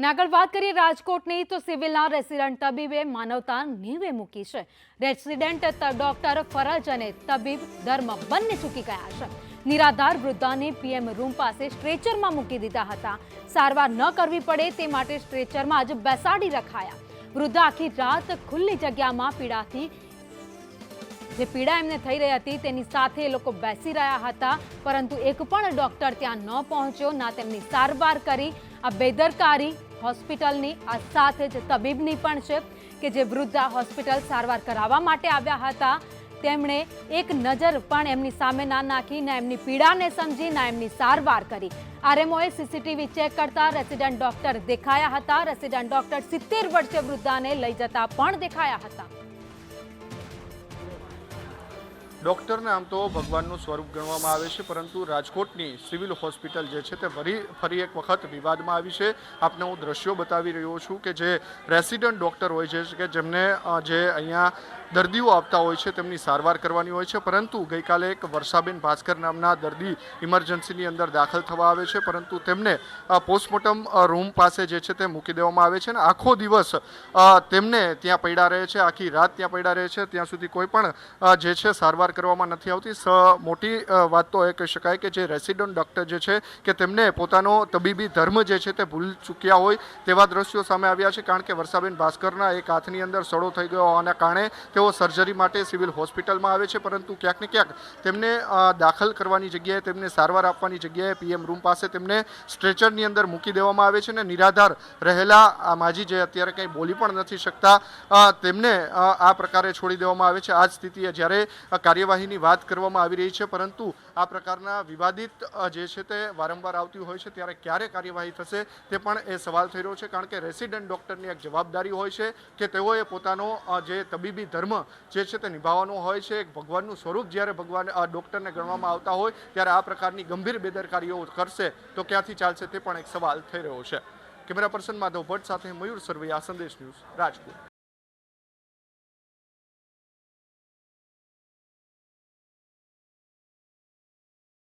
અને આગળ વાત કરીએ રાજકોટની, તો સિવિલના રેસિડન્ટ તબીબે માનવતા નેવે મૂકી છે. રેસિડન્ટ ડોક્ટર ફરજ અને તબીબ ધર્મ બંને ચૂકી ગયા છે. નિરાધાર વૃદ્ધાને પીએમ રૂમ પાસે સ્ટ્રેચરમાં મૂકી દીધા હતા. સારવાર ન કરવી પડે તે માટે સ્ટ્રેચરમાં જ બેસાડી રખાયા. વૃદ્ધા આખી રાત ખુલ્લી જગ્યામાં પીડાથી, જે પીડા એમને થઈ રહી હતી તેની સાથે લોકો બેસી રહ્યા હતા. પરંતુ એક પણ ડોક્ટર ત્યાં ન પહોંચ્યો, ના તેમની સારવાર કરી. આ બેદરકારી હોસ્પિટલની, આ સાથે જ તબીબની પણ છે કે જે વૃદ્ધા હોસ્પિટલ સારવાર કરાવવા માટે આવ્યા હતા. તેમણે એક નજર પણ એમની સામે ના નાખી, ના એમની પીડાને સમજી, ના એમની સારવાર કરી. આરએમઓએ સીસીટીવી ચેક કરતા રેસિડન્ટ ડોક્ટર દેખાયા હતા. રેસિડન્ટ ડોક્ટર સિત્તેર વર્ષીય વૃદ્ધાને લઈ જતા પણ દેખાયા હતા. ડૉક્ટરને આમ તો ભગવાનનું સ્વરૂપ ગણવામાં આવે છે, પરંતુ રાજકોટની સિવિલ હોસ્પિટલ જે છે તે ફરી ફરી એક વખત વિવાદમાં આવી છે. આપને હું દ્રશ્યો બતાવી રહ્યો છું કે જે રેસિડન્ટ ડૉક્ટર હોય છે, કે જેમને જે અહીંયા દર્દીઓ આપતા હોય છે તેમની સારવાર કરવાની હોય છે, પરંતુ ગઈકાલે એક વર્ષાબેન ભાસ્કર નામના દર્દી ઇમરજન્સીની અંદર દાખલ થવા આવે છે, પરંતુ તેમને પોસ્ટમોર્ટમ રૂમ પાસે જે છે તે મૂકી દેવામાં આવે છે અને આખો દિવસ તેમને ત્યાં પડ્યા રહે છે, આખી રાત ત્યાં પડ્યા રહે છે, ત્યાં સુધી કોઈ પણ જે છે સારવાર કરવામાં નથી આવતી. સ મોટી વાત તો એ કહી શકાય કે જે રેસિડન્ટ ડૉક્ટર જે છે કે તેમને પોતાનો તબીબી ધર્મ જે છે તે ભૂલ ચૂક્યા હોય તેવા દ્રશ્યો સામે આવ્યા છે. કારણ કે વર્ષાબેન ભાસ્કરના એક હાથની અંદર સડો થઈ ગયો હોવાના કારણે તેઓ સર્જરી માટે સિવિલ હોસ્પિટલમાં આવે છે. પરંતુ ક્યાંક ને ક્યાંક તેમને દાખલ કરવાની જગ્યાએ તેમને સારવાર આપવાની જગ્યાએ પીએમ રૂમ પાસે તેમને સ્ટ્રેચરની અંદર મૂકી દેવામાં આવે છે અને નિરાધાર રહેલા આ માજી જે અત્યારે કંઈ બોલી પણ નથી શકતા તેમને આ પ્રકારે છોડી દેવામાં આવે છે. આ જ સ્થિતિએ જ્યારે અ, કાર્યવાહીની વાત કરવામાં આવી રહી છે, પરંતુ આ પ્રકારના વિવાદિત જે છે તે વારંવાર આવતી હોય છે, ત્યારે ક્યારે કાર્યવાહી થશે તે પણ એ સવાલ થઈ રહ્યો છે, કારણ કે રેસિડેન્ટ ડૉક્ટરની એક જવાબદારી હોય છે કે તેઓએ પોતાનો જે તબીબી ધર્મ જે છે તે નિભાવવાનો હોય છે, એક ભગવાનનું સ્વરૂપ જ્યારે ભગવાન ડૉક્ટરને ગણવામાં આવતા હોય, ત્યારે આ પ્રકારની ગંભીર બેદરકારીઓ કરશે, તો ક્યાંથી ચાલશે તે પણ એક સવાલ થઈ રહ્યો છે. કેમેરા પર્સન માધવ ભટ્ટ સાથે મયુર સરવૈયા, સંદેશ ન્યૂઝ રાજકોટ.